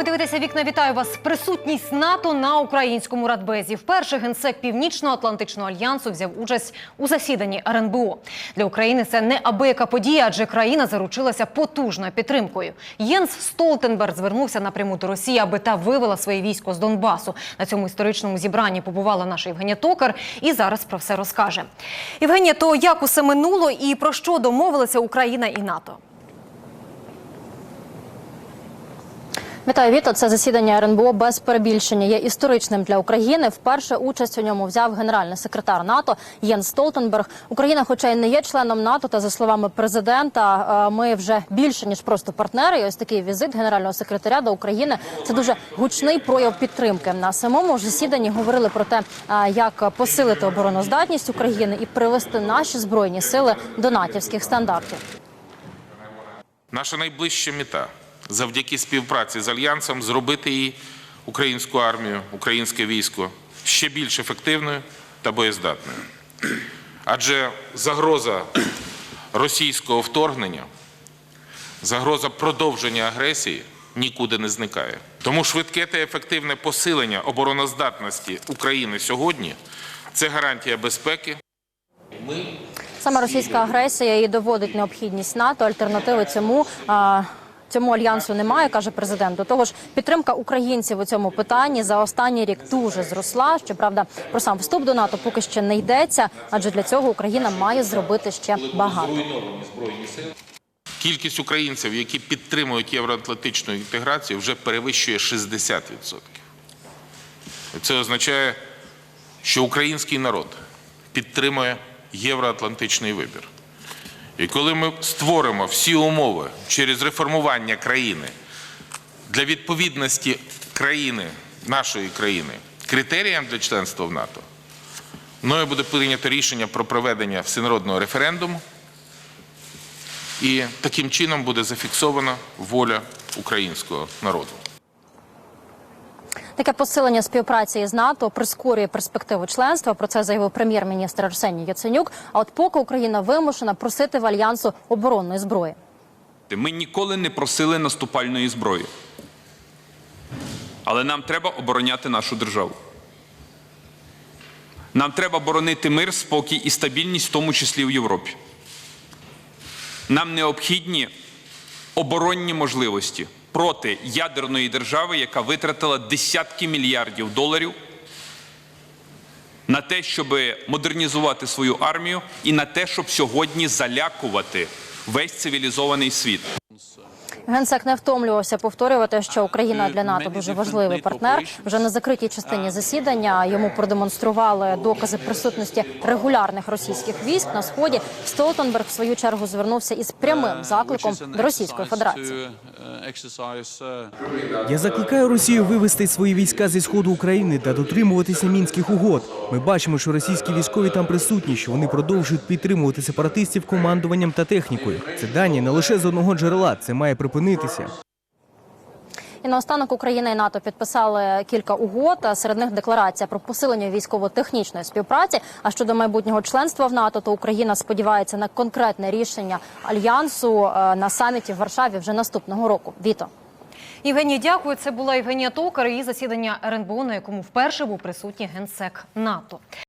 Ви дивитеся вікна. Вітаю вас. Присутність НАТО на українському радбезі. Вперше генсек Північно-Атлантичного альянсу взяв участь у засіданні РНБО. Для України це неабияка подія, адже країна заручилася потужною підтримкою. Єнс Столтенберг звернувся напряму до Росії, аби та вивела своє військо з Донбасу. На цьому історичному зібранні побувала наша Євгенія Токар і зараз про все розкаже. Євгенія, то як усе минуло і про що домовилися Україна і НАТО? Вітаю, Віто. Це засідання РНБО без перебільшення є історичним для України. Вперше участь у ньому взяв генеральний секретар НАТО Єн Столтенберг. Україна, хоча й не є членом НАТО, та за словами президента, е, ми вже більше ніж просто партнери. І ось такий візит генерального секретаря до України це дуже гучний прояв підтримки. На самому ж засіданні говорили про те, е, як посилити обороноздатність України і привести наші збройні сили до натівських стандартів. Наша найближча мета завдяки співпраці з альянсом зробити її українську армію, українське військо ще більш ефективною та боєздатною. Адже загроза російського вторгнення, загроза продовження агресії нікуди не зникає. Тому швидке та ефективне посилення обороноздатності України сьогодні це гарантія безпеки. Саме російська агресія і доводить необхідність НАТО. Альтернативи цьому. Цьому альянсу немає, каже президент. До того ж, підтримка українців у цьому питанні за останній рік дуже зросла. Щоправда, про сам вступ до НАТО поки ще не йдеться, адже для цього Україна має зробити ще багато. Кількість українців, які підтримують євроатлантичну інтеграцію, вже перевищує 60%. Це означає, що український народ підтримує євроатлантичний вибір. І коли ми створимо всі умови через реформування країни для відповідності країни, нашої країни, критеріям для членства в НАТО, мною буде прийнято рішення про проведення всенародного референдуму. І таким чином буде зафіксована воля українського народу. Таке посилення співпраці із НАТО прискорює перспективу членства. Про це заявив прем'єр-міністр Арсеній Яценюк. А от поки Україна вимушена просити в альянсу оборонної зброї. Ми ніколи не просили наступальної зброї. Але нам треба обороняти нашу державу. Нам треба боронити мир, спокій і стабільність, в тому числі в Європі. Нам необхідні оборонні можливості проти ядерної держави, яка витратила десятки мільярдів доларів на те, щоб модернізувати свою армію, і на те, щоб сьогодні залякувати весь цивілізований світ. Генсек не втомлювався повторювати, що Україна для НАТО дуже важливий партнер. Вже на закритій частині засідання йому продемонстрували докази присутності регулярних російських військ на сході. Столтенберг в свою чергу звернувся із прямим закликом до Російської Федерації. Я закликаю Росію вивести свої війська зі сходу України та дотримуватися мінських угод. Ми бачимо, що російські військові там присутні, що вони продовжують підтримувати сепаратистів командуванням та технікою. Це дані не лише з одного джерела. Це має припинитися. І наостанок Україна і НАТО підписали кілька угод. Серед них декларація про посилення військово-технічної співпраці. А щодо майбутнього членства в НАТО, то Україна сподівається на конкретне рішення альянсу е, на саміті в Варшаві вже наступного року. Віто. Євгенія, дякую. Це була Євгенія Токар і засідання РНБО, на якому вперше був присутній генсек НАТО.